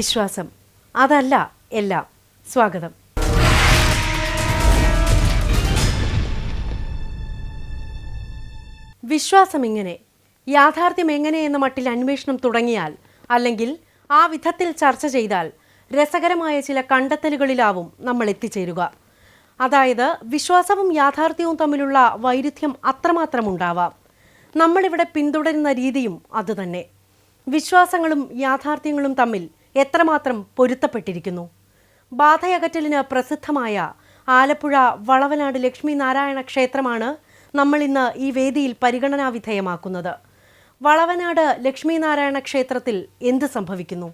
വിശ്വാസം. അതല്ല എല്ലാം. സ്വാഗതം. വിശ്വാസം ഇങ്ങനെ. യാഥാർത്ഥ്യം എങ്ങനെ എന്ന മട്ടിൽ അന്വേഷണം തുടങ്ങിയാൽ അല്ലെങ്കിൽ ആ വിധത്തിൽ ചർച്ച ചെയ്താൽ രസകരമായ ചില കണ്ടെത്തലുകളിലാവും നമ്മൾ എത്തിച്ചേരുക. അതായത് വിശ്വാസവും യാഥാർത്ഥ്യവും തമ്മിലുള്ള വൈരുദ്ധ്യം അത്രമാത്രം ഉണ്ടാവാം. നമ്മളിവിടെ പിന്തുടരുന്ന രീതിയും അതുതന്നെ വിശ്വാസങ്ങളും യാഥാർത്ഥ്യങ്ങളും തമ്മിൽ എത്രമാത്രം പൊരുത്തപ്പെട്ടിരിക്കുന്നു? ബാധയകറ്റലിന് പ്രസിദ്ധമായ ആലപ്പുഴ വളവനാട് ലക്ഷ്മി നാരായണ ക്ഷേത്രമാണ് നമ്മൾ ഇന്ന് ഈ വേദിയിൽ പരിഗണനാ വിധേയമാക്കുന്നത്. വളവനാട് ലക്ഷ്മി നാരായണ ക്ഷേത്രത്തിൽ എന്ത് സംഭവിക്കുന്നു?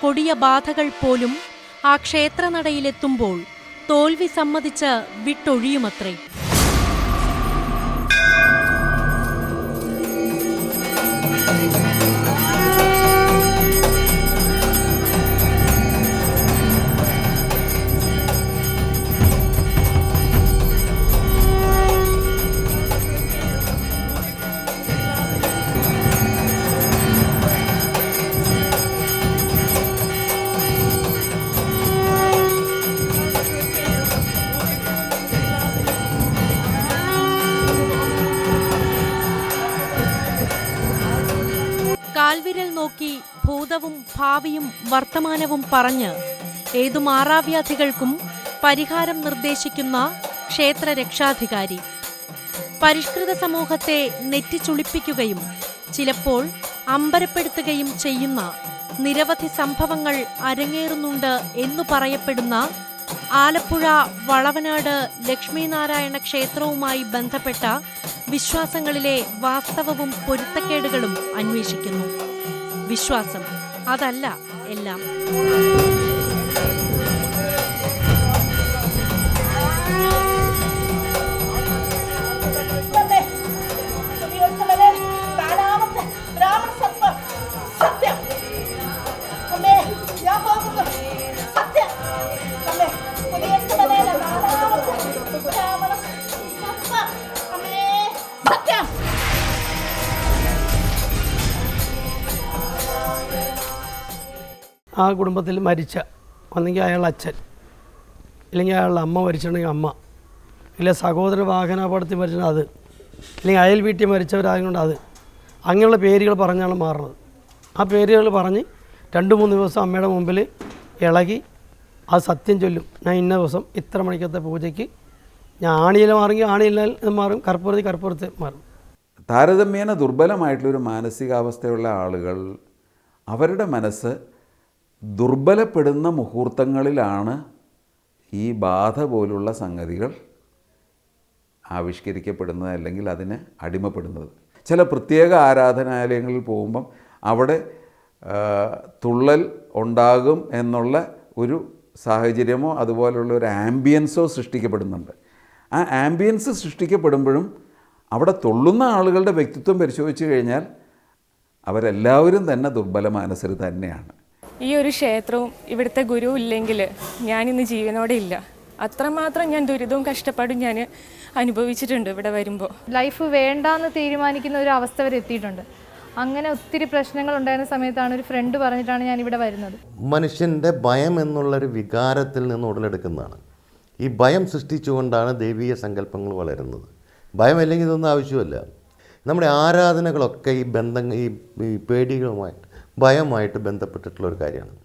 കൊടിയ ബാധകൾ പോലും ആ ക്ഷേത്രനടയിലെത്തുമ്പോൾ തോൽവി സമ്മതിച്ച് വിട്ടൊഴിയുമത്രേ. കാൽവിരൽ ഭാവിയും വർത്തമാനവും പറഞ്ഞ് ഏതു മാറാവ്യാധികൾക്കും പരിഹാരം നിർദ്ദേശിക്കുന്ന ക്ഷേത്ര രക്ഷാധികാരി പരിഷ്കൃത സമൂഹത്തെ നെറ്റിച്ചുളിപ്പിക്കുകയും ചിലപ്പോൾ അമ്പരപ്പെടുത്തുകയും ചെയ്യുന്ന നിരവധി സംഭവങ്ങൾ അരങ്ങേറുന്നുണ്ട് എന്നു പറയപ്പെടുന്ന ആലപ്പുഴ വളവനാട് ലക്ഷ്മീനാരായണ ക്ഷേത്രവുമായി ബന്ധപ്പെട്ട വിശ്വാസങ്ങളിലെ വാസ്തവവും പൊരുത്തക്കേടുകളും അന്വേഷിക്കുന്നു. വിശ്വാസം. അതല്ല എല്ലാം. ആ കുടുംബത്തിൽ മരിച്ച ഒന്നെങ്കിൽ അയാളുടെ അച്ഛൻ ഇല്ലെങ്കിൽ അയാളുടെ അമ്മ മരിച്ചിട്ടുണ്ടെങ്കിൽ അമ്മ ഇല്ല സഹോദര വാഹനാപകടത്തിൽ മരിച്ചാൽ അത് അല്ലെങ്കിൽ അയൽ വീട്ടിൽ മരിച്ചവരായതുകൊണ്ട് അത്. അങ്ങനെയുള്ള പേരുകൾ പറഞ്ഞാണ് മാറുന്നത്. ആ പേരുകൾ പറഞ്ഞ് രണ്ട് മൂന്ന് ദിവസം അമ്മയുടെ മുമ്പിൽ ഇളകി ആ സത്യം ചൊല്ലും. ഞാൻ ഇന്ന ദിവസം ഇത്ര മണിക്കത്തെ പൂജയ്ക്ക് ഞാൻ ആണിയിൽ മാറുമെങ്കിൽ ആണിയില്ലാൽ ഇത് മാറും കർപ്പൂരത്തിൽ കർപ്പൂരത്തിൽ മാറും. താരതമ്യേന ദുർബലമായിട്ടുള്ളൊരു മാനസികാവസ്ഥയുള്ള ആളുകൾ അവരുടെ മനസ്സ് ദുർബലപ്പെടുന്ന മുഹൂർത്തങ്ങളിലാണ് ഈ ബാധ പോലുള്ള സംഗതികൾ ആവിഷ്കരിക്കപ്പെടുന്നത് അല്ലെങ്കിൽ അതിന് അടിമപ്പെടുന്നത്. ചില പ്രത്യേക ആരാധനാലയങ്ങളിൽ പോകുമ്പം അവിടെ തുള്ളൽ ഉണ്ടാകും എന്നുള്ള ഒരു സാഹചര്യമോ അതുപോലുള്ള ഒരു ആംബിയൻസോ സൃഷ്ടിക്കപ്പെടുന്നുണ്ട്. ആ ആംബിയൻസ് സൃഷ്ടിക്കപ്പെടുമ്പോഴും അവിടെ തുള്ളുന്ന ആളുകളുടെ വ്യക്തിത്വം പരിശോധിച്ച് കഴിഞ്ഞാൽ അവരെല്ലാവരും തന്നെ ദുർബല മാനസർ തന്നെയാണ്. ഈ ഒരു ക്ഷേത്രവും ഇവിടുത്തെ ഗുരു ഇല്ലെങ്കിൽ ഞാനിന്ന് ജീവനോടെ ഇല്ല. അത്രമാത്രം ഞാൻ ദുരിതവും കഷ്ടപ്പാടും ഞാൻ അനുഭവിച്ചിട്ടുണ്ട് ഇവിടെ വരുമ്പോൾ ലൈഫ് വേണ്ടാന്ന് തീരുമാനിക്കുന്ന ഒരു അവസ്ഥ വരെ എത്തിയിട്ടുണ്ട്. അങ്ങനെ ഒത്തിരി പ്രശ്നങ്ങൾ ഉണ്ടായിരുന്ന സമയത്താണ് ഒരു ഫ്രണ്ട് പറഞ്ഞിട്ടാണ് ഞാൻ ഇവിടെ വരുന്നത്. മനുഷ്യന്റെ ഭയം എന്നുള്ളൊരു വികാരത്തിൽ നിന്ന് ഉടലെടുക്കുന്നതാണ്. ഈ ഭയം സൃഷ്ടിച്ചുകൊണ്ടാണ് ദൈവീയ സങ്കല്പങ്ങൾ വളരുന്നത്. ഭയം ഭയമില്ലെങ്കിൽ ഇതൊന്നും ആവശ്യമല്ല. നമ്മുടെ ആരാധനകളൊക്കെ ഈ ബന്ധങ്ങൾ ഈ ഈ പേടികളുമായിട്ട് ഭയമായിട്ട് ബന്ധപ്പെട്ടിട്ടുള്ള ഒരു കാര്യമാണ്.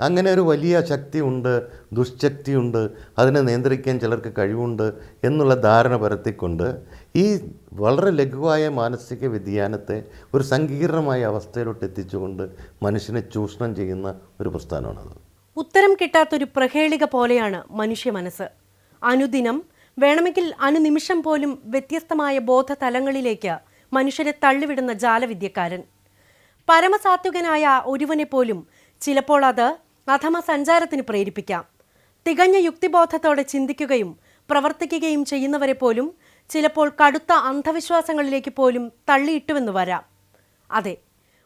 അങ്ങനെ ഒരു വലിയ ശക്തിയുണ്ട് ദുഷ്ശക്തിയുണ്ട് അതിനെ നിയന്ത്രിക്കാൻ ചിലർക്ക് കഴിവുണ്ട് എന്നുള്ള ധാരണ പരത്തിക്കൊണ്ട് ഈ വളരെ ലഘുവായ മാനസിക വ്യതിയാനത്തെ ഒരു സങ്കീർണമായ അവസ്ഥയിലോട്ട് എത്തിച്ചുകൊണ്ട് മനുഷ്യനെ ചൂഷണം ചെയ്യുന്ന ഒരു പ്രസ്ഥാനമാണത്. ഉത്തരം കിട്ടാത്തൊരു പ്രഹേളിക പോലെയാണ് മനുഷ്യ മനസ്സ്. അനുദിനം വേണമെങ്കിൽ അനുനിമിഷം പോലും വ്യത്യസ്തമായ ബോധതലങ്ങളിലേക്ക് മനുഷ്യരെ തള്ളിവിടുന്ന ജാലവിദ്യക്കാരൻ. പരമസാത്വികനായ ഒരുവനെ പോലും ചിലപ്പോൾ അത് അധമ സഞ്ചാരത്തിന് പ്രേരിപ്പിക്കാം. തികഞ്ഞ യുക്തിബോധത്തോടെ ചിന്തിക്കുകയും പ്രവർത്തിക്കുകയും ചെയ്യുന്നവരെ പോലും ചിലപ്പോൾ കടുത്ത അന്ധവിശ്വാസങ്ങളിലേക്ക് പോലും തള്ളിയിട്ടുവെന്ന് വരാം. അതെ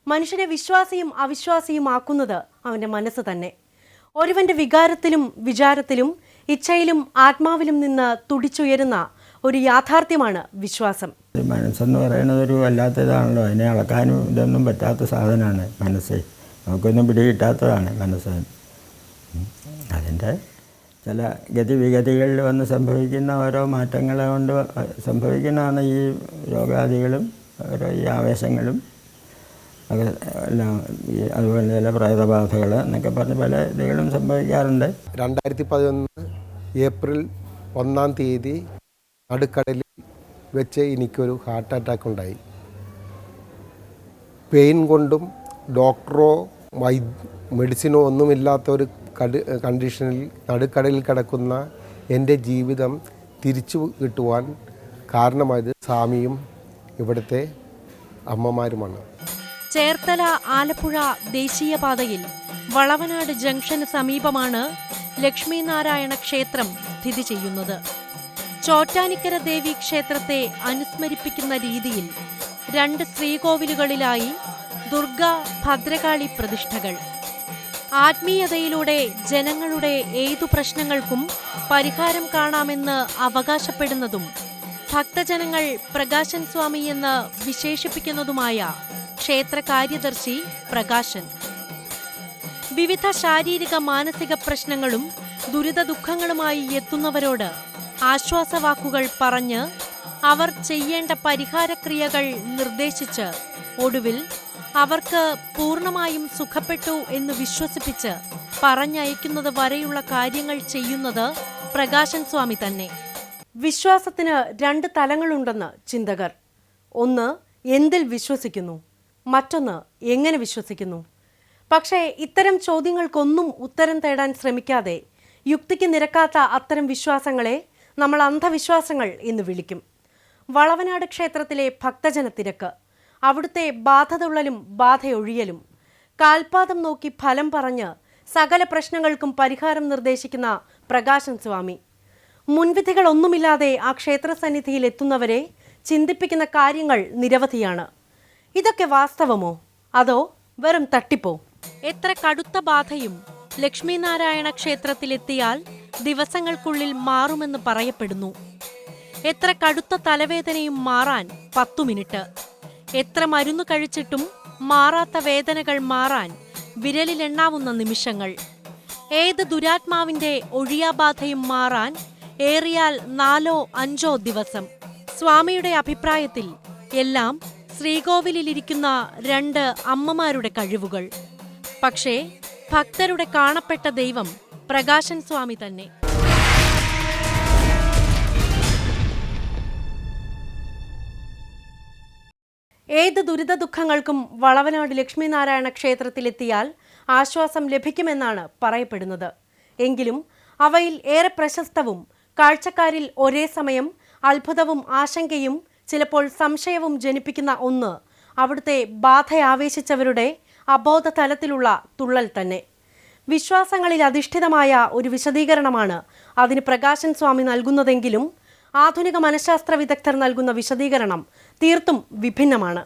മനുഷ്യനെ വിശ്വാസിയും അവിശ്വാസിയും ആക്കുന്നത് അവന്റെ മനസ്സ് തന്നെ. ഒരുവന്റെ വികാരത്തിലും വിചാരത്തിലും ഇച്ഛയിലും ആത്മാവിലും നിന്ന് തുടിച്ചുയരുന്ന ഒരു യാഥാർത്ഥ്യമാണ് വിശ്വാസം. മനസ്സെന്ന് പറയുന്നത് ഒരു വല്ലാത്ത ഇതാണല്ലോ അതിനെ അളക്കാനും ഇതൊന്നും പറ്റാത്ത സാധനമാണ് മനസ്സ്. നമുക്കൊന്നും പിടികിട്ടാത്തതാണ് മനസ്സ്. അതിന്റെ ചില ഗതിവിഗതികളിൽ വന്ന് സംഭവിക്കുന്ന ഓരോ മാറ്റങ്ങളെ കൊണ്ട് സംഭവിക്കുന്നതാണ് ഈ രോഗാദികളും ഓരോ ഈ ആവേശങ്ങളും. അത് എല്ലാം ഈ അതുപോലെ ചില പ്രേതബാധകൾ എന്നൊക്കെ പറഞ്ഞ് പല ഇതുകളും സംഭവിക്കാറുണ്ട്. രണ്ടായിരത്തി പതിനൊന്ന് ഏപ്രിൽ ഒന്നാം തീയതി നടുക്കടലിൽ വെച്ച് എനിക്കൊരു ഹാർട്ട് അറ്റാക്ക് ഉണ്ടായി. പെയിൻ കൊണ്ടും ഡോക്ടറോ വൈ മെഡിസിനോ ഒന്നുമില്ലാത്ത ഒരു കട് കണ്ടീഷനിൽ നടുക്കടലിൽ കിടക്കുന്ന എന്റെ ജീവിതം തിരിച്ചു കിട്ടുവാൻ കാരണമായത് സ്വാമിയും ഇവിടുത്തെ അമ്മമാരുമാണ്. ചേർത്തല ആലപ്പുഴ ദേശീയപാതയിൽ വളവനാട് ജംഗ്ഷന് സമീപമാണ് ലക്ഷ്മീനാരായണ ക്ഷേത്രം സ്ഥിതി ചെയ്യുന്നത്. ചോറ്റാനിക്കര ദേവി ക്ഷേത്രത്തെ അനുസ്മരിപ്പിക്കുന്ന രീതിയിൽ രണ്ട് ശ്രീകോവിലുകളിലായി ദുർഗ ഭദ്രകാളി പ്രതിഷ്ഠകൾ. ആത്മീയതയിലൂടെ ജനങ്ങളുടെ ഏതു പ്രശ്നങ്ങൾക്കും പരിഹാരം കാണാമെന്ന് അവകാശപ്പെടുന്നതും ഭക്തജനങ്ങൾ പ്രകാശൻ സ്വാമി എന്ന് വിശേഷിപ്പിക്കുന്നതുമായ ക്ഷേത്ര കാര്യദർശി പ്രകാശൻ. വിവിധ ശാരീരിക മാനസിക പ്രശ്നങ്ങളും ദുരിത ദുഃഖങ്ങളുമായി എത്തുന്നവരോട് ആശ്വാസവാക്കുകൾ പറഞ്ഞ് അവർ ചെയ്യേണ്ട പരിഹാരക്രിയകൾ നിർദ്ദേശിച്ച് ഒടുവിൽ അവർക്ക് പൂർണമായും സുഖപ്പെട്ടു എന്ന് വിശ്വസിപ്പിച്ച് പറഞ്ഞയക്കുന്നത് വരെയുള്ള കാര്യങ്ങൾ ചെയ്യുന്നത് പ്രകാശൻ സ്വാമി തന്നെ. വിശ്വാസത്തിന് രണ്ട് തലങ്ങളുണ്ടെന്ന് ചിന്തകർ. ഒന്ന് എന്തിൽ വിശ്വസിക്കുന്നു? മറ്റൊന്ന് എങ്ങനെ വിശ്വസിക്കുന്നു? പക്ഷേ ഇത്തരം ചോദ്യങ്ങൾക്കൊന്നും ഉത്തരം തേടാൻ ശ്രമിക്കാതെ യുക്തിക്ക് നിരക്കാത്ത അത്തരം വിശ്വാസങ്ങളെ നമ്മൾ അന്ധവിശ്വാസങ്ങൾ എന്ന് വിളിക്കും. വളവനാട് ക്ഷേത്രത്തിലെ ഭക്തജന തിരക്ക് അവിടുത്തെ ബാധതുള്ളലും ബാധയൊഴിയലും കാൽപാദം നോക്കി ഫലം പറഞ്ഞ് സകല പ്രശ്നങ്ങൾക്കും പരിഹാരം നിർദ്ദേശിക്കുന്ന പ്രകാശൻ സ്വാമി. മുൻവിധികളൊന്നുമില്ലാതെ ആ ക്ഷേത്രസന്നിധിയിൽ എത്തുന്നവരെ ചിന്തിപ്പിക്കുന്ന കാര്യങ്ങൾ നിരവധിയാണ്. ഇതൊക്കെ വാസ്തവമോ? അതോ വെറും തട്ടിപ്പോ? എത്ര കടുത്ത ബാധയും ലക്ഷ്മീനാരായണ ക്ഷേത്രത്തിലെത്തിയാൽ ദിവസങ്ങൾക്കുള്ളിൽ മാറുമെന്ന് പറയപ്പെടുന്നു. എത്ര കടുത്ത തലവേദനയും മാറാൻ പത്തു മിനിറ്റ് എത്ര മരുന്ന് കഴിച്ചിട്ടും മാറാത്ത വേദനകൾ മാറാൻ വിരലിലെണ്ണാവുന്ന നിമിഷങ്ങൾ. ഏത് ദുരാത്മാവിന്റെ ഒഴിയാബാധയും മാറാൻ ഏറിയാൽ നാലോ അഞ്ചോ ദിവസം. സ്വാമിയുടെ അഭിപ്രായത്തിൽ എല്ലാം ശ്രീകോവിലിരിക്കുന്ന രണ്ട് അമ്മമാരുടെ കഴിവുകൾ. പക്ഷേ ഭക്തരുടെ കാണപ്പെട്ട ദൈവം പ്രകാശൻ സ്വാമി തന്നെ. ഏത് ദുരിത ദുഃഖങ്ങൾക്കും വളവനാട് ലക്ഷ്മിനാരായണ ക്ഷേത്രത്തിലെത്തിയാൽ ആശ്വാസം ലഭിക്കുമെന്നാണ് പറയപ്പെടുന്നത്. എങ്കിലും അവയിൽ ഏറെ പ്രശസ്തവും കാഴ്ചക്കാരിൽ ഒരേ സമയം അത്ഭുതവും ആശങ്കയും ചിലപ്പോൾ സംശയവും ജനിപ്പിക്കുന്ന ഒന്ന് അവിടുത്തെ ബാധയാവേശിച്ചവരുടെ അബോധ തലത്തിലുള്ള തുള്ളൽ തന്നെ. വിശ്വാസങ്ങളിൽ അധിഷ്ഠിതമായ ഒരു വിശദീകരണമാണ് അതിന് പ്രകാശൻ സ്വാമി നൽകുന്നതെങ്കിലും ആധുനിക മനഃശാസ്ത്ര വിദഗ്ധർ നൽകുന്ന വിശദീകരണം തീർത്തും വിഭിന്നമാണ്.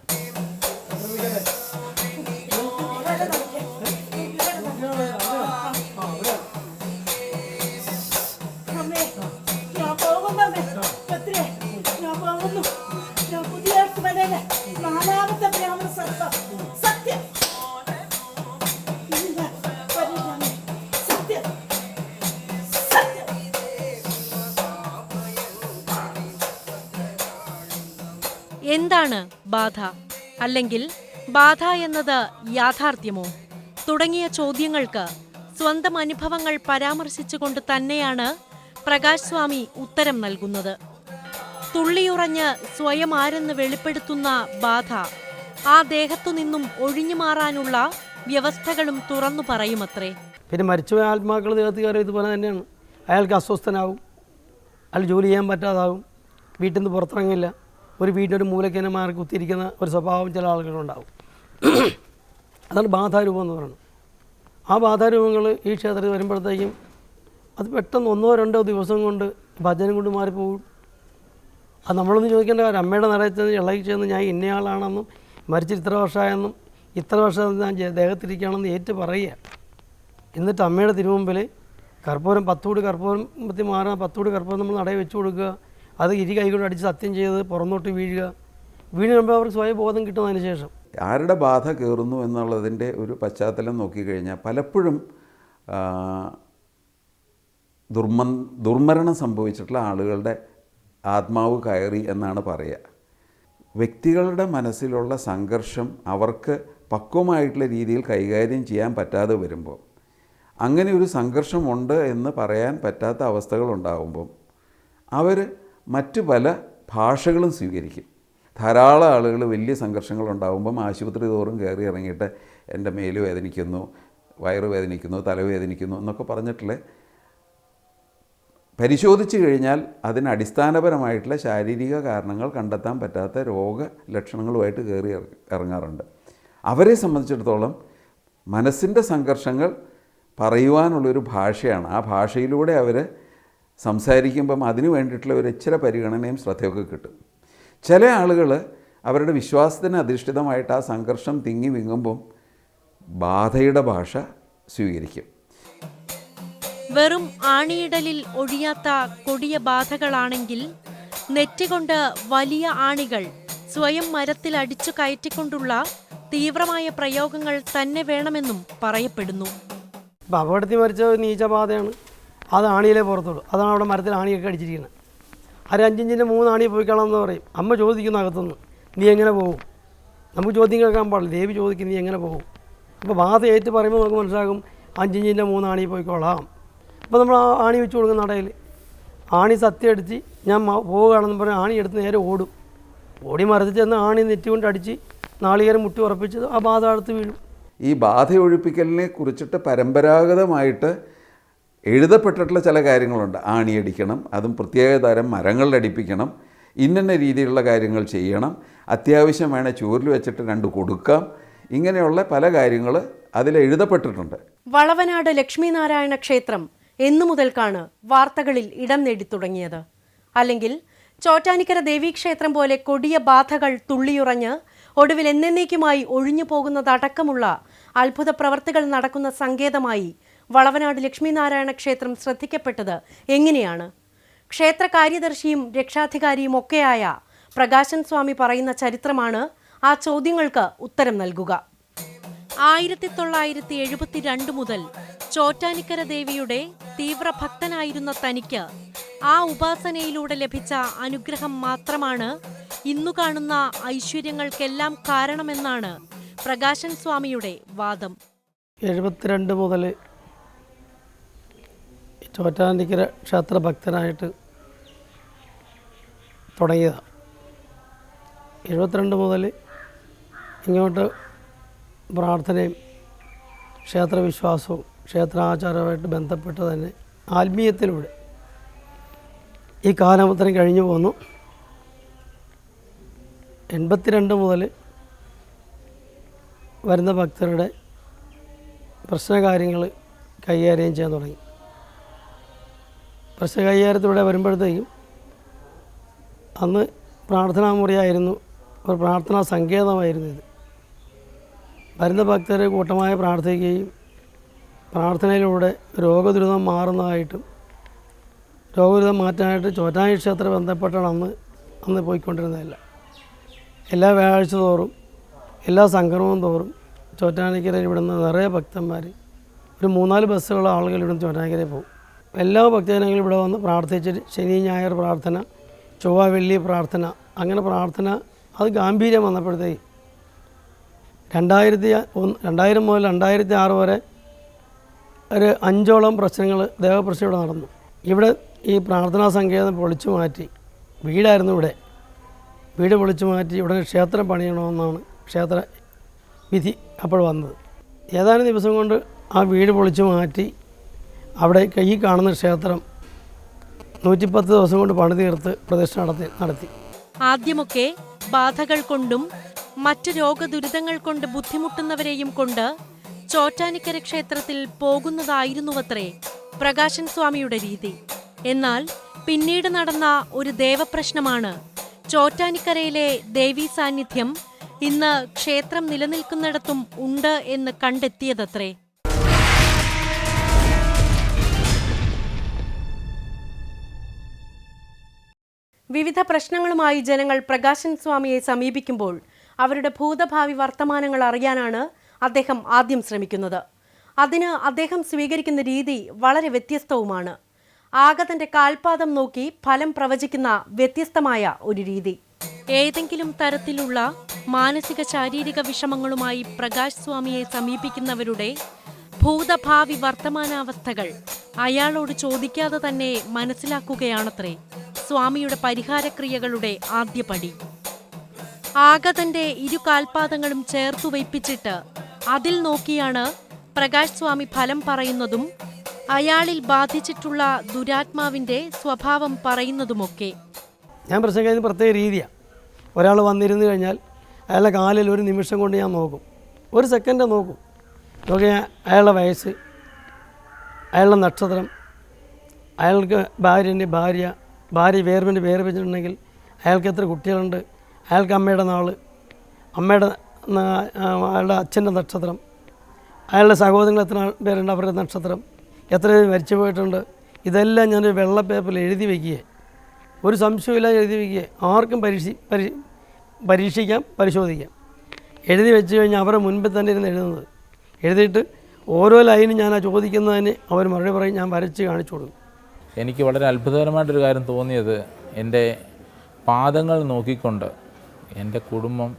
ബാധ അല്ലെങ്കിൽ ബാധ എന്നത് യാഥാർത്ഥ്യമോ? തുടങ്ങിയ ചോദ്യങ്ങൾക്ക് സ്വന്തം അനുഭവങ്ങൾ പരാമർശിച്ചുകൊണ്ട് തന്നെയാണ് പ്രകാശ് സ്വാമി ഉത്തരം നൽകുന്നത്. തുള്ളിയുറഞ്ഞ് സ്വയം ആരെന്ന് വെളിപ്പെടുത്തുന്ന ബാധ ആ ദേഹത്തു നിന്നും ഒഴിഞ്ഞു മാറാനുള്ള വ്യവസ്ഥകളും തുറന്നു പറയുമത്രേ. പിന്നെ മരിച്ചുപോയ ആത്മാക്കൾ ദേഹത്ത് കയറി ഇതുപോലെ തന്നെയാണ്. അയാൾക്ക് അസ്വസ്ഥനാവും. അയാൾ ജോലി ചെയ്യാൻ പറ്റാതാവും. വീട്ടിൽ നിന്ന് പുറത്തിറങ്ങില്ല. ഒരു വീടിന്റെ ഒരു തന്നെ മാറി കുത്തിയിരിക്കുന്ന ഒരു സ്വഭാവം ചില ആളുകളുണ്ടാവും. അതാണ് ബാധാരൂപം എന്ന് പറയുന്നത്. ആ ബാധാരൂപങ്ങൾ ഈ ക്ഷേത്രത്തിൽ വരുമ്പോഴത്തേക്കും അത് പെട്ടെന്ന് ഒന്നോ രണ്ടോ ദിവസം കൊണ്ട് ഭജനം കൊണ്ട് മാറിപ്പോകും. അത് നമ്മളൊന്നും ചോദിക്കേണ്ട കാര്യം അമ്മയുടെ ചെന്ന് ഇളകി ചെന്ന് ഞാൻ ഇന്നയാളാണെന്നും മരിച്ചിട്ട് ഇത്ര വർഷമായെന്നും ഇത്ര വർഷം ഞാൻ ദേഹത്തിരിക്കുകയാണെന്ന് ഏറ്റു പറയുക. എന്നിട്ട് അമ്മയുടെ തിരുമുമ്പിൽ കർപ്പൂരം പത്തുകൂടി കർപ്പൂരം പറ്റി മാറുക പത്തുകൂടി കർപ്പൂരം നമ്മൾ നടയിൽ വെച്ച് കൊടുക്കുക. അത് ഇരു കൈകൊണ്ട് അടിച്ച് സത്യം ചെയ്ത് പുറന്നോട്ട് വീഴുക. വീണ് കഴിയുമ്പോൾ അവർക്ക് സ്വയം ബോധം കിട്ടുന്നതിന് ശേഷം. ആരുടെ ബാധ കയറുന്നു എന്നുള്ളതിന്റെ ഒരു പശ്ചാത്തലം നോക്കിക്കഴിഞ്ഞാൽ പലപ്പോഴും ദുർമ ദുർമരണം സംഭവിച്ചിട്ടുള്ള ആളുകളുടെ ആത്മാവ് കയറി എന്നാണ് പറയുക. വ്യക്തികളുടെ മനസ്സിലുള്ള സംഘർഷം അവർക്ക് പക്വമായിട്ടുള്ള രീതിയിൽ കൈകാര്യം ചെയ്യാൻ പറ്റാതെ വരുമ്പോൾ അങ്ങനെ ഒരു സംഘർഷമുണ്ട് എന്ന് പറയാൻ പറ്റാത്ത അവസ്ഥകളുണ്ടാകുമ്പം അവർ മറ്റു പല ഭാഷകളും സ്വീകരിക്കും. ധാരാളം ആളുകൾ വലിയ സംഘർഷങ്ങൾ ഉണ്ടാകുമ്പം ആശുപത്രി തോറും കയറി ഇറങ്ങിയിട്ട് എന്റെ മേൽ വേദനിക്കുന്നു വയറ് വേദനിക്കുന്നു തലവേദനിക്കുന്നു എന്നൊക്കെ പറഞ്ഞിട്ടുള്ള പരിശോധിച്ച് കഴിഞ്ഞാൽ അതിന് അടിസ്ഥാനപരമായിട്ടുള്ള ശാരീരിക കാരണങ്ങൾ കണ്ടെത്താൻ പറ്റാത്ത രോഗ ലക്ഷണങ്ങളുമായിട്ട് കയറി ഇറങ്ങാറുണ്ട്. അവരെ സംബന്ധിച്ചിടത്തോളം മനസ്സിന്റെ സംഘർഷങ്ങൾ പറയുവാനുള്ളൊരു ഭാഷയാണ്. ആ ഭാഷയിലൂടെ അവർ സംസാരിക്കുമ്പം അതിന് വേണ്ടിയിട്ടുള്ള ഒരു ഇച്ചിരി പരിഗണനയും ശ്രദ്ധയൊക്കെ കിട്ടും. ചില ആളുകൾ അവരുടെ വിശ്വാസത്തിന് അധിഷ്ഠിതമായിട്ട് ആ സംഘർഷം തിങ്ങി വിങ്ങുമ്പം ബാധയുടെ ഭാഷ സ്വീകരിക്കും. വെറും ആണിയിടലിൽ ഒഴിയാത്ത കൊടിയ ബാധകളാണെങ്കിൽ നെറ്റികൊണ്ട് വലിയ ആണികൾ സ്വയം മരത്തിൽ അടിച്ചു കയറ്റിക്കൊണ്ടുള്ള തീവ്രമായ പ്രയോഗങ്ങൾ തന്നെ വേണമെന്നും പറയപ്പെടുന്നു. അപകടത്തിൽ മരിച്ച ഒരു നീചബാധയാണ്. അത് ആണിയിലേ പുറത്തുള്ളൂ അതാണ് അവിടെ മരത്തിൽ ആണിയൊക്കെ അടിച്ചിരിക്കുന്നത്. അര അഞ്ചിഞ്ചിന്റെ മൂന്ന് ആണി പോയി കളമെന്ന് പറയും. അമ്മ ചോദിക്കുന്നു അകത്തുനിന്ന്. നീ എങ്ങനെ പോകും? നമുക്ക് ചോദ്യം കേൾക്കാൻ പാടില്ല. ദേവി ചോദിക്കും നീ എങ്ങനെ പോകും? അപ്പോൾ ബാധ ഏറ്റു പറയുമ്പോൾ നമുക്ക് മനസ്സിലാകും അഞ്ചിഞ്ചിന്റെ മൂന്ന് ആണി പോയിക്കോളാം. അപ്പോൾ നമ്മൾ ആ ആണി വെച്ച് കൊടുക്കുന്ന നടയിൽ ആണി സത്യം അടിച്ച് ഞാൻ പോവുകയാണെന്ന് പറഞ്ഞാൽ ആണി എടുത്ത് നേരെ ഓടും. ഓടി മരത്തിൽ ചെന്ന് ആണി നെറ്റി കൊണ്ട് അടിച്ച് നാളികേരം മുട്ടി ഉറപ്പിച്ച് ആ ബാധ അടുത്ത് വീഴും. ഈ ബാധ ഒഴിപ്പിക്കലിനെ കുറിച്ചിട്ട് പരമ്പരാഗതമായിട്ട് എഴുതപ്പെട്ടിട്ടുള്ള ചില കാര്യങ്ങളുണ്ട്. ആണിയടിക്കണം അതും പ്രത്യേക തരം മരങ്ങളിലടിപ്പിക്കണം ഇന്നന്ന ഇന്ന രീതിയിലുള്ള കാര്യങ്ങൾ ചെയ്യണം അത്യാവശ്യം വേണേൽ ചൂരിൽ വെച്ചിട്ട് രണ്ട് കൊടുക്കാം ഇങ്ങനെയുള്ള പല കാര്യങ്ങൾ അതിൽ എഴുതപ്പെട്ടിട്ടുണ്ട്. വളവനാട് ലക്ഷ്മിനാരായണ ക്ഷേത്രം എന്നു മുതൽക്കാണ് വാർത്തകളിൽ ഇടം നേടി തുടങ്ങിയത്. അല്ലെങ്കിൽ ചോറ്റാനിക്കര ദേവീക്ഷേത്രം പോലെ കൊടിയ ബാധകൾ തുള്ളിയുറഞ്ഞ് ഒടുവിൽ എന്നേക്കുമായി ഒഴിഞ്ഞു പോകുന്നതടക്കമുള്ള അത്ഭുത പ്രവർത്തികൾ നടക്കുന്ന സങ്കേതമായി വളവനാട് ലക്ഷ്മിനാരായണ ക്ഷേത്രം ശ്രദ്ധിക്കപ്പെട്ടത് എങ്ങനെയാണ്? ക്ഷേത്ര കാര്യദർശിയും രക്ഷാധികാരിയും ഒക്കെയായ പ്രകാശൻ സ്വാമി പറയുന്ന ചരിത്രമാണ് ആ ചോദ്യങ്ങൾക്ക് ഉത്തരം നൽകുക. ആയിരത്തി തൊള്ളായിരത്തി എഴുപത്തിരണ്ട് മുതൽ ചോറ്റാനിക്കര ദേവിയുടെ തീവ്രഭക്തനായിരുന്ന തനിക്ക് ആ ഉപാസനയിലൂടെ ലഭിച്ച അനുഗ്രഹം മാത്രമാണ് ഇന്നു കാണുന്ന ഐശ്വര്യങ്ങൾക്കെല്ലാം കാരണമെന്നാണ് പ്രകാശൻ സ്വാമിയുടെ വാദം. എഴുപത്തിരണ്ട് മുതൽ ചോറ്റാനിക്കര ക്ഷേത്ര ഭക്തനായിട്ട് തുടങ്ങിയതാണ് എഴുപത്തിരണ്ട് മുതൽ ഇങ്ങോട്ട് പ്രാർത്ഥനയും ക്ഷേത്രവിശ്വാസവും ക്ഷേത്രാചാരവുമായിട്ട് ബന്ധപ്പെട്ട് തന്നെ ആത്മീയത്തിലൂടെ ഈ കാലാമത്തരം കഴിഞ്ഞു പോന്നു. എൺപത്തിരണ്ട് മുതൽ വരുന്ന ഭക്തരുടെ പ്രശ്നകാര്യങ്ങൾ കൈകാര്യം ചെയ്യാൻ തുടങ്ങി. പ്രശ്ന കൈകാര്യത്തിലൂടെ വരുമ്പോഴത്തേക്കും അന്ന് പ്രാർത്ഥനാ മുറിയായിരുന്നു ഒരു പ്രാർത്ഥനാ സങ്കേതമായിരുന്നു ഇത്. വരുന്ന ഭക്തരെ കൂട്ടമായി പ്രാർത്ഥിക്കുകയും പ്രാർത്ഥനയിലൂടെ രോഗദുരിതം മാറുന്നതായിട്ടും രോഗദുരിതം മാറ്റാനായിട്ട് ചോറ്റാനി ക്ഷേത്രം ബന്ധപ്പെട്ടാണ് അന്ന് അന്ന് പോയിക്കൊണ്ടിരുന്നതല്ല. എല്ലാ വ്യാഴാഴ്ച തോറും എല്ലാ സംക്രമം തോറും ചോറ്റാനിക്കരയിൽ ഇവിടുന്ന് നിറയെ ഭക്തന്മാർ ഒരു മൂന്നാൽ ബസ്സുള്ള ആളുകൾ ഇവിടുന്ന് ചോറ്റാനിക്കരയിൽ പോകും. എല്ലാ ഭക്തജനങ്ങളും ഇവിടെ വന്ന് പ്രാർത്ഥിച്ചിട്ട് ശനി ഞായർ പ്രാർത്ഥന ചൊവ്വ വെള്ളി പ്രാർത്ഥന അങ്ങനെ പ്രാർത്ഥന അത് ഗാംഭീര്യം വന്നപ്പോഴത്തേക്ക് രണ്ടായിരത്തി ഒന്ന് രണ്ടായിരം മുതൽ രണ്ടായിരത്തി ആറ് വരെ ഒരു അഞ്ചോളം പ്രശ്നങ്ങൾ ദേവപ്രശ്നം ഇവിടെ നടന്നു. ഇവിടെ ഈ പ്രാർത്ഥനാ സങ്കേതം പൊളിച്ചു മാറ്റി വീടായിരുന്നു ഇവിടെ. വീട് പൊളിച്ചു മാറ്റി ഇവിടെ ക്ഷേത്രം പണിയണമെന്നാണ് ക്ഷേത്ര വിധി അപ്പോൾ വന്നത്. ഏതാനും ദിവസം കൊണ്ട് ആ വീട് പൊളിച്ചു മാറ്റി അവിടെ ഈ കാണുന്ന ക്ഷേത്രം നൂറ്റിപ്പത്ത് ദിവസം കൊണ്ട് പണി തീർത്ത് പ്രദക്ഷിണ നടത്തി നടത്തി. ആദ്യമൊക്കെ ബാധകൾ കൊണ്ടും മറ്റു രോഗദുരിതങ്ങൾ കൊണ്ട് ബുദ്ധിമുട്ടുന്നവരെയും കൊണ്ട് ചോറ്റാനിക്കര ക്ഷേത്രത്തിൽ പോകുന്നതായിരുന്നുവത്രേ പ്രകാശൻ സ്വാമിയുടെ രീതി. എന്നാൽ പിന്നീട് നടന്ന ഒരു ദേവപ്രശ്നമാണ് ചോറ്റാനിക്കരയിലെ ദേവീ സാന്നിധ്യം ഇന്ന് ക്ഷേത്രം നിലനിൽക്കുന്നിടത്തും ഉണ്ട് എന്ന് കണ്ടെത്തിയതത്രേ. വിവിധ പ്രശ്നങ്ങളുമായി ജനങ്ങൾ പ്രകാശൻ സ്വാമിയെ സമീപിക്കുമ്പോൾ അവരുടെ ഭൂതഭാവി വർത്തമാനങ്ങൾ അറിയാനാണ് അദ്ദേഹം ആദ്യം ശ്രമിക്കുന്നത്. അതിന് അദ്ദേഹം സ്വീകരിക്കുന്ന രീതി വളരെ വ്യത്യസ്തവുമാണ്. ആഗതന്റെ കാൽപാദം നോക്കി ഫലം പ്രവചിക്കുന്ന വ്യത്യസ്തമായ ഒരു രീതി. ഏതെങ്കിലും തരത്തിലുള്ള മാനസിക ശാരീരിക വിഷമങ്ങളുമായി പ്രകാശ് സ്വാമിയെ സമീപിക്കുന്നവരുടെ ഭൂതഭാവി വർത്തമാനാവസ്ഥകൾ. അയാളോട് ചോദിക്കാതെ തന്നെ മനസ്സിലാക്കുകയാണത്രേ. സ്വാമിയുടെ പരിഹാരക്രിയകളുടെ ആദ്യപടി. ആഗതന്റെ ഇരു കാൽപാദങ്ങളും ചേർത്തു വയ്പ്പിച്ചിട്ട് അതിൽ നോക്കിയാണ് പ്രകാശ് സ്വാമി ഫലം പറയുന്നതും അയാളിൽ ബാധിച്ചിട്ടുള്ള ദുരാത്മാവിന്റെ സ്വഭാവം പറയുന്നതുമൊക്കെ. ഞാൻ പ്രസംഗിക്കുന്ന പ്രത്യേക രീതിയാണ് ഒരാൾ വന്നിരുന്നു കഴിഞ്ഞാൽ അയാളെ കാലിൽ ഒരു നിമിഷം കൊണ്ട് ഞാൻ നോക്കും. ഒരു സെക്കൻഡ് നോക്കും. നോക്കി അയാളുടെ വയസ്സ് അയാളുടെ നക്ഷത്രം അയാൾക്ക് ഭാര്യന്റെ ഭാര്യ ഭാര്യ വേർപിന്റെ വേർ വെച്ചിട്ടുണ്ടെങ്കിൽ അയാൾക്ക് എത്ര കുട്ടികളുണ്ട് അയാൾക്ക് അമ്മയുടെ നാൾ അമ്മയുടെ അയാളുടെ അച്ഛന്റെ നക്ഷത്രം അയാളുടെ സഹോദരങ്ങൾ എത്ര പേരുണ്ട് അവരുടെ നക്ഷത്രം എത്ര പേര് മരിച്ചു പോയിട്ടുണ്ട് ഇതെല്ലാം ഞാനൊരു വെള്ള പേപ്പറിൽ എഴുതി വയ്ക്കുകയെ. ഒരു സംശയമില്ലാതെ എഴുതി വയ്ക്കുക ആർക്കും പരീക്ഷി പരി പരീക്ഷിക്കാം പരിശോധിക്കാം. എഴുതി വെച്ച് കഴിഞ്ഞാൽ അവരുടെ മുൻപിൽ തന്നെ ഇരുന്ന് എഴുതുന്നത്. എഴുതിയിട്ട് ഓരോ ലൈനും ഞാൻ ആ ചോദിക്കുന്നതിന് അവർ മറുപടി പറയും ഞാൻ വരച്ച് കാണിച്ചു കൊടുക്കും. എനിക്ക് വളരെ അത്ഭുതകരമായിട്ടൊരു കാര്യം തോന്നിയത് എന്റെ പാദങ്ങൾ നോക്കിക്കൊണ്ട് എന്റെ കുടുംബം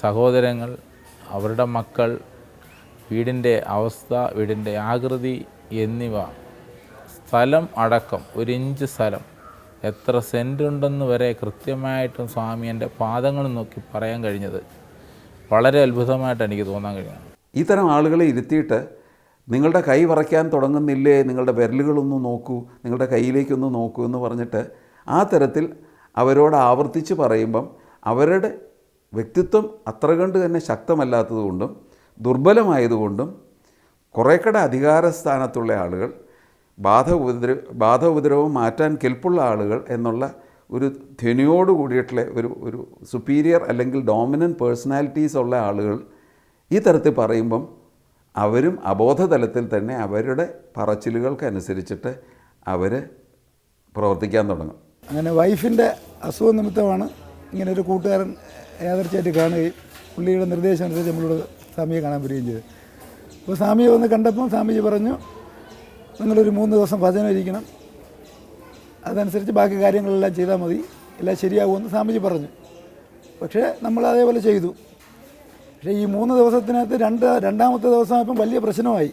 സഹോദരങ്ങൾ അവരുടെ മക്കൾ വീടിന്റെ അവസ്ഥ വീടിന്റെ ആകൃതി എന്നിവ സ്ഥലം അടക്കം ഒരു ഇഞ്ച് സ്ഥലം എത്ര സെന്റ് ഉണ്ടെന്ന് വരെ കൃത്യമായിട്ടും സ്വാമി എന്റെ പാദങ്ങൾ നോക്കി പറയാൻ കഴിഞ്ഞത് വളരെ അത്ഭുതമായിട്ട് എനിക്ക് തോന്നാൻ കഴിഞ്ഞു. ഇത്തരം ആളുകളെ ഇരുത്തിയിട്ട് നിങ്ങളുടെ കൈ വറയ്ക്കാൻ തുടങ്ങുന്നില്ലേ നിങ്ങളുടെ വിരലുകളൊന്ന് നോക്കൂ നിങ്ങളുടെ കയ്യിലേക്കൊന്ന് നോക്കൂ എന്ന് പറഞ്ഞിട്ട് ആ തരത്തിൽ അവരോട് ആവർത്തിച്ച് പറയുമ്പം അവരുടെ വ്യക്തിത്വം അത്ര കണ്ട് തന്നെ ശക്തമല്ലാത്തതുകൊണ്ടും ദുർബലമായതുകൊണ്ടും കുറേക്കടെ അധികാര സ്ഥാനത്തുള്ള ആളുകൾ ബാധ ഉപദ്ര ബാധ ഉപദ്രവം മാറ്റാൻ കെൽപ്പുള്ള ആളുകൾ എന്നുള്ള ഒരു ധ്വനിയോട് കൂടിയിട്ടുള്ള ഒരു ഒരു സുപ്പീരിയർ അല്ലെങ്കിൽ ഡോമിനന്റ് പേഴ്സണാലിറ്റീസ് ഉള്ള ആളുകൾ ഈ തരത്തിൽ പറയുമ്പം അവരും അബോധതലത്തിൽ തന്നെ അവരുടെ പറച്ചിലുകൾക്കനുസരിച്ചിട്ട് അവർ പ്രവർത്തിക്കാൻ തുടങ്ങും. അങ്ങനെ വൈഫിന്റെ അസുഖ നിമിത്തമാണ് ഇങ്ങനെ ഒരു കൂട്ടുകാരൻ യാദർച്ചയായിട്ട് കാണുകയും പുള്ളിയുടെ നിർദ്ദേശം അനുസരിച്ച് നമ്മളോട് സ്വാമിയെ കാണാൻ വരികയും ചെയ്തു. അപ്പോൾ സ്വാമിയെ വന്ന് കണ്ടപ്പം സ്വാമിജി പറഞ്ഞു നിങ്ങളൊരു മൂന്ന് ദിവസം ഭജന ഇരിക്കണം. അതനുസരിച്ച് ബാക്കി കാര്യങ്ങളെല്ലാം ചെയ്താൽ മതി. എല്ലാം ശരിയാകുമെന്ന് സ്വാമിജി പറഞ്ഞു. പക്ഷേ നമ്മൾ അതേപോലെ ചെയ്തു. പക്ഷേ ഈ മൂന്ന് ദിവസത്തിനകത്ത് രണ്ട് രണ്ടാമത്തെ ദിവസം ഇപ്പം വലിയ പ്രശ്നമായി.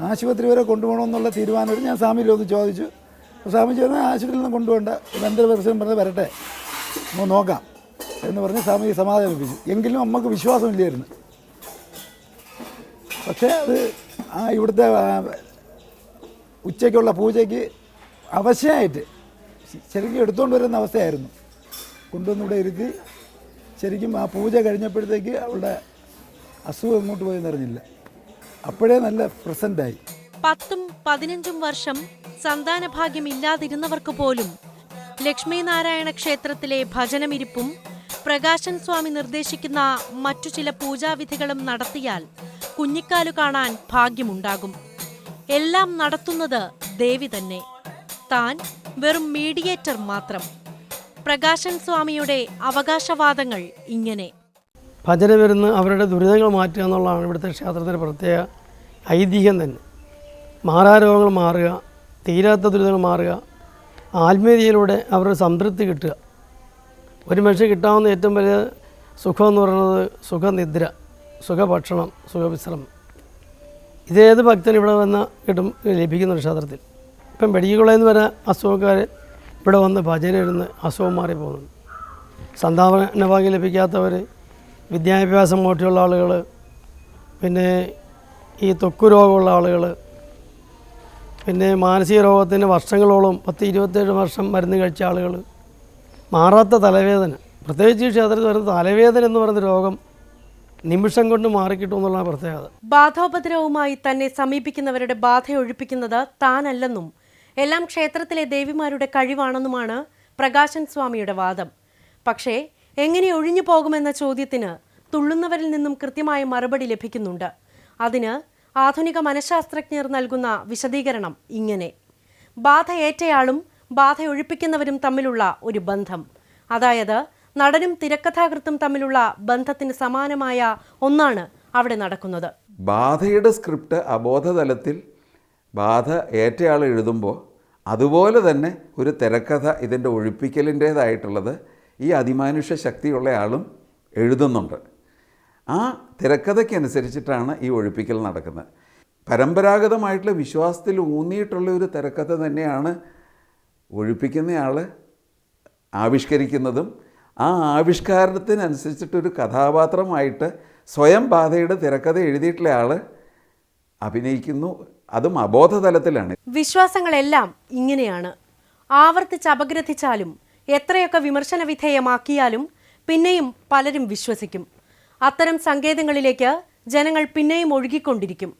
ആശുപത്രി വരെ കൊണ്ടുപോകണമെന്നുള്ള തീരുമാനം ഞാൻ സ്വാമിയിൽ ഒന്ന് ചോദിച്ചു. അപ്പോൾ സ്വാമിജി പറഞ്ഞു ആശുപത്രിയിൽ നിന്ന് കൊണ്ടുപോകണ്ട. എന്തൊരു പ്രശ്നം പറഞ്ഞ് വരട്ടെ. ഒന്ന് നോക്കാം. എന്ന് പറഞ്ഞ് സ്വാമി സമാധാനിപ്പിച്ചു. എങ്കിലും നമുക്ക് വിശ്വാസമില്ലായിരുന്നു. പക്ഷേ അത് ആ ഇവിടുത്തെ ഉച്ചയ്ക്കുള്ള പൂജയ്ക്ക് അവശ്യമായിട്ട് ശരിക്കും എടുത്തുകൊണ്ട് വരുന്ന അവസ്ഥയായിരുന്നു. കൊണ്ടുവന്ന് ഇവിടെ ഇരുത്തി ശരിക്കും ആ പൂജ കഴിഞ്ഞപ്പോഴത്തേക്ക് അവളുടെ അസുഖം എങ്ങോട്ട് പോയെന്ന് അറിഞ്ഞില്ല അപ്പോഴേ നല്ല പ്രസന്റായി പത്തും പതിനഞ്ചും വർഷം സന്താനഭാഗ്യമില്ലാതിരുന്നവർക്ക് പോലും ലക്ഷ്മീനാരായണ ക്ഷേത്രത്തിലെ ഭജനമിരിപ്പും പ്രകാശൻ സ്വാമി നിർദ്ദേശിക്കുന്ന മറ്റു ചില പൂജാവിധികളും നടത്തിയാൽ കുഞ്ഞിക്കാലു കാണാൻ ഭാഗ്യമുണ്ടാകും. എല്ലാം നടത്തുന്നത് ദേവി തന്നെ. താൻ വെറും മീഡിയേറ്റർ മാത്രം. പ്രകാശൻ സ്വാമിയുടെ അവകാശവാദങ്ങൾ ഇങ്ങനെ. ഭജന വരുന്ന അവരുടെ ദുരിതങ്ങൾ മാറ്റുക എന്നുള്ളതാണ് ഇവിടുത്തെ ക്ഷേത്രത്തിന്റെ പ്രത്യേക ഐതിഹ്യം തന്നെ. മാറാരോഗങ്ങൾ മാറുക തീരാത്ത ദുരിതങ്ങൾ മാറുക ആത്മീയതയിലൂടെ അവരുടെ സംതൃപ്തി കിട്ടുക. ഒരു മനുഷ്യൻ കിട്ടാവുന്ന ഏറ്റവും വലിയ സുഖം എന്ന് പറയുന്നത് സുഖനിദ്ര സുഖഭക്ഷണം സുഖവിശ്രമം. ഇതേത് ഭക്തൻ ഇവിടെ വന്ന് കിട്ടും ലഭിക്കുന്ന ക്ഷേത്രത്തിൽ. ഇപ്പം മെഡിക്കൽ കോളേജിൽ നിന്ന് വരെ അസുഖക്കാർ ഇവിടെ വന്ന് ഭജന ഇരുന്ന് അസുഖം മാറി പോകുന്നുണ്ട് സന്താപന ഭാഗ്യം ലഭിക്കാത്തവർ വിദ്യാഭ്യാസം മോട്ടിയുള്ള ആളുകൾ പിന്നെ ഈ ത്വക്ക് രോഗമുള്ള ആളുകൾ പിന്നെ മാനസിക രോഗത്തിന് വർഷങ്ങളോളം പത്ത് ഇരുപത്തേഴ് വർഷം മരുന്ന് കഴിച്ച ആളുകൾ മാറാത്ത തലവേദന. പ്രത്യേകിച്ച് ക്ഷേത്രത്തിൽ വരുന്ന തലവേദന എന്ന് പറയുന്ന രോഗം നിമിഷം കൊണ്ട് മാറിക്കിട്ടും എന്നുള്ള പ്രത്യേകത. ബാധോപദ്രവവുമായി തന്നെ സമീപിക്കുന്നവരുടെ ബാധ ഒഴിപ്പിക്കുന്നത് താനല്ലെന്നും എല്ലാം ക്ഷേത്രത്തിലെ ദേവിമാരുടെ കഴിവാണെന്നുമാണ് പ്രകാശൻ സ്വാമിയുടെ വാദം. പക്ഷേ എങ്ങനെ ഒഴിഞ്ഞു പോകുമെന്ന ചോദ്യത്തിന് തുള്ളുന്നവരിൽ നിന്നും കൃത്യമായ മറുപടി ലഭിക്കുന്നുണ്ട്. അതിന് ആധുനിക മനഃശാസ്ത്രജ്ഞർ നൽകുന്ന വിശദീകരണം ഇങ്ങനെ. ബാധ ഏറ്റയാളും ബാധ ഒഴിപ്പിക്കുന്നവരും തമ്മിലുള്ള ഒരു ബന്ധം. അതായത് നടനും തിരക്കഥാകൃത്തും തമ്മിലുള്ള ബന്ധത്തിന് സമാനമായ ഒന്നാണ് അവിടെ നടക്കുന്നത്. ബാധയുടെ സ്ക്രിപ്റ്റ് അബോധതലത്തിൽ ബാധ ഏറ്റയാൾ എഴുതുമ്പോൾ അതുപോലെ തന്നെ ഒരു തിരക്കഥ ഇതിന്റെ ഒഴിപ്പിക്കലിന്റേതായിട്ടുള്ളത് ഈ അതിമാനുഷ്യ ശക്തിയുള്ളയാളും എഴുതുന്നുണ്ട്. ആ തിരക്കഥയ്ക്കനുസരിച്ചിട്ടാണ് ഈ ഒഴിപ്പിക്കൽ നടക്കുന്നത്. പരമ്പരാഗതമായിട്ടുള്ള വിശ്വാസത്തിൽ ഊന്നിയിട്ടുള്ള ഒരു തിരക്കഥ തന്നെയാണ് ഒഴിപ്പിക്കുന്നയാൾ ആവിഷ്കരിക്കുന്നതും ആ ആവിഷ്കാരത്തിനനുസരിച്ചിട്ടൊരു കഥാപാത്രമായിട്ട് സ്വയം ബാധയുടെ തിരക്കഥ എഴുതിയിട്ടുള്ള ആൾ അഭിനയിക്കുന്നു. അതും അബോധതലത്തിലാണ്. വിശ്വാസങ്ങളെല്ലാം ഇങ്ങനെയാണ്. ആവർത്തിച്ച് അപഗ്രഥിച്ചാലും എത്രയൊക്കെ വിമർശന വിധേയമാക്കിയാലും പിന്നെയും പലരും വിശ്വസിക്കും. അത്തരം സങ്കേതങ്ങളിലേക്ക് ജനങ്ങൾ പിന്നെയും ഒഴുകിക്കൊണ്ടിരിക്കും.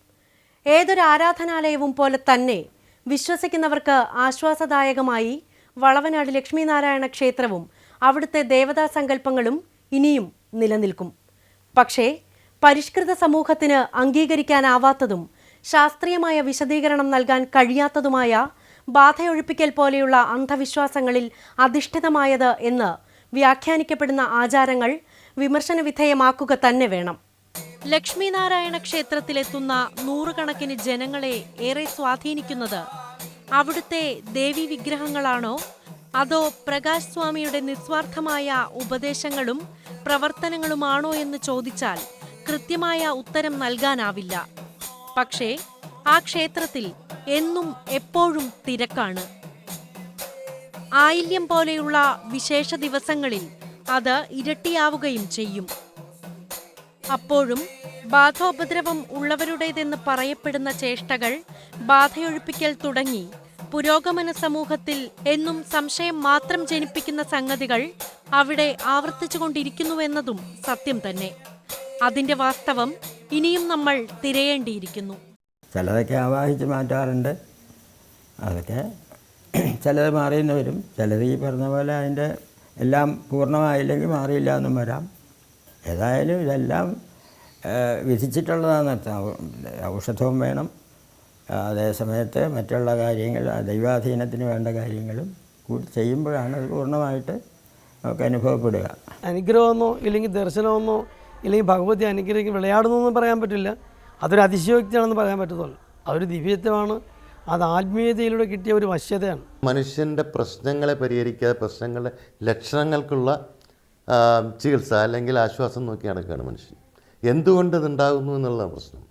ഏതൊരു ആരാധനാലയവും പോലെ തന്നെ വിശ്വസിക്കുന്നവർക്ക് ആശ്വാസദായകമായി വളവനാട് ലക്ഷ്മിനാരായണ ക്ഷേത്രവും അവിടുത്തെ ദേവതാ സങ്കല്പങ്ങളും ഇനിയും നിലനിൽക്കും. പക്ഷേ പരിഷ്കൃത സമൂഹത്തിന് അംഗീകരിക്കാനാവാത്തതും ശാസ്ത്രീയമായ വിശദീകരണം നൽകാൻ കഴിയാത്തതുമായ ബാധയൊഴിപ്പിക്കൽ പോലെയുള്ള അന്ധവിശ്വാസങ്ങളിൽ അധിഷ്ഠിതമായത് എന്ന് വ്യാഖ്യാനിക്കപ്പെടുന്ന ആചാരങ്ങൾ വിമർശന വിധേയമാക്കുക തന്നെ വേണം. ലക്ഷ്മീനാരായണ ക്ഷേത്രത്തിലെത്തുന്ന നൂറുകണക്കിന് ജനങ്ങളെ ഏറെ സ്വാധീനിക്കുന്നത് അവിടുത്തെ ദേവി വിഗ്രഹങ്ങളാണോ? അതോ പ്രകാശ് സ്വാമിയുടെ നിസ്വാർത്ഥമായ ഉപദേശങ്ങളും പ്രവർത്തനങ്ങളുമാണോ എന്ന് ചോദിച്ചാൽ കൃത്യമായ ഉത്തരം നൽകാനാവില്ല. പക്ഷേ ആ ക്ഷേത്രത്തിൽ എന്നും എപ്പോഴും തിരക്കാണ്. ആയില്യം പോലെയുള്ള വിശേഷ ദിവസങ്ങളിൽ അത് ഇരട്ടിയാവുകയും ചെയ്യും. അപ്പോഴും ബാധോപദ്രവം ഉള്ളവരുടേതെന്ന് പറയപ്പെടുന്ന ചേഷ്ടകൾ ബാധയൊഴിപ്പിക്കൽ തുടങ്ങി പുരോഗമന സമൂഹത്തിൽ എന്നും സംശയം മാത്രം ജനിപ്പിക്കുന്ന സംഗതികൾ അവിടെ ആവർത്തിച്ചുകൊണ്ടിരിക്കുന്നുവെന്നതും സത്യം തന്നെ. അതിന്റെ വാസ്തവം ഇനിയും നമ്മൾ തിരയേണ്ടിയിരിക്കുന്നു. ചിലതൊക്കെ ആവാഹിച്ച് മാറ്റാറുണ്ട്. അതൊക്കെ ചിലത് മാറിയെന്ന് വരും. ചിലത് ഈ പറഞ്ഞ പോലെ അതിന്റെ എല്ലാം പൂർണമായില്ലെങ്കിൽ മാറിയില്ല എന്നും വരാം. ഏതായാലും ഇതെല്ലാം അർത്ഥം ഔഷധവും വേണം. അതേസമയത്ത് മറ്റുള്ള കാര്യങ്ങൾ ദൈവാധീനത്തിന് വേണ്ട കാര്യങ്ങളും കൂടി ചെയ്യുമ്പോഴാണ് അത് പൂർണമായിട്ട് നമുക്ക് അനുഭവപ്പെടുക. അനുഗ്രഹമെന്നോ ഇല്ലെങ്കിൽ ദർശനമെന്നോ ഇല്ലെങ്കിൽ ഭഗവതി അനുഗ്രഹിക്കും വിളയാടുന്നു പറയാൻ പറ്റില്ല. അതൊരു അതിശയോക്തിയാണെന്ന് പറയാൻ പറ്റത്തുള്ളൂ. അതൊരു ദിവ്യത്വമാണ്. അത് ആത്മീയതയിലൂടെ കിട്ടിയ ഒരു വശ്യതയാണ്. മനുഷ്യന്റെ പ്രശ്നങ്ങളെ പരിഹരിക്കാതെ പ്രശ്നങ്ങളുടെ ലക്ഷണങ്ങൾക്കുള്ള ചികിത്സ അല്ലെങ്കിൽ ആശ്വാസം നോക്കി നടക്കുകയാണ് മനുഷ്യൻ. എന്തുകൊണ്ട് ഇതുണ്ടാകുന്നു എന്നുള്ള പ്രശ്നം.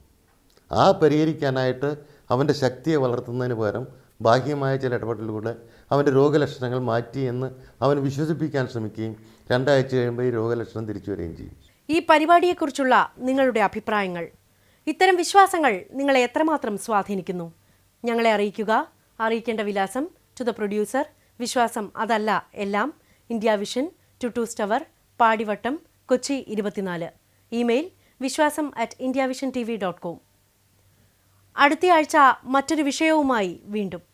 ആ പരിഹരിക്കാനായിട്ട് അവന്റെ ശക്തിയെ വളർത്തുന്നതിന് പകരം ബാഹ്യമായ ചില ഇടപെടലിലൂടെ അവന്റെ രോഗലക്ഷണങ്ങൾ മാറ്റി എന്ന് അവൻ വിശ്വസിപ്പിക്കാൻ ശ്രമിക്കുകയും രണ്ടാഴ്ച കഴിയുമ്പോൾ ഈ രോഗലക്ഷണം തിരിച്ചു വരികയും ചെയ്യും. ഈ പരിപാടിയെക്കുറിച്ചുള്ള നിങ്ങളുടെ അഭിപ്രായങ്ങൾ ഇത്തരം വിശ്വാസങ്ങൾ നിങ്ങളെ എത്രമാത്രം സ്വാധീനിക്കുന്നു? ഞങ്ങളെ അറിയിക്കുക. അറിയിക്കേണ്ട വിലാസം ടു ദ പ്രൊഡ്യൂസർ വിശ്വാസം അതല്ല എല്ലാം. ഇന്ത്യ വിഷൻ ടു ടു സ്റ്റവർ പാടിവട്ടം കൊച്ചി ഇരുപത്തിനാല്. Email Viswasam at India vision T V dot com അടുത്തയാഴ്ച മറ്റൊരു വിഷയവുമായി വീണ്ടും.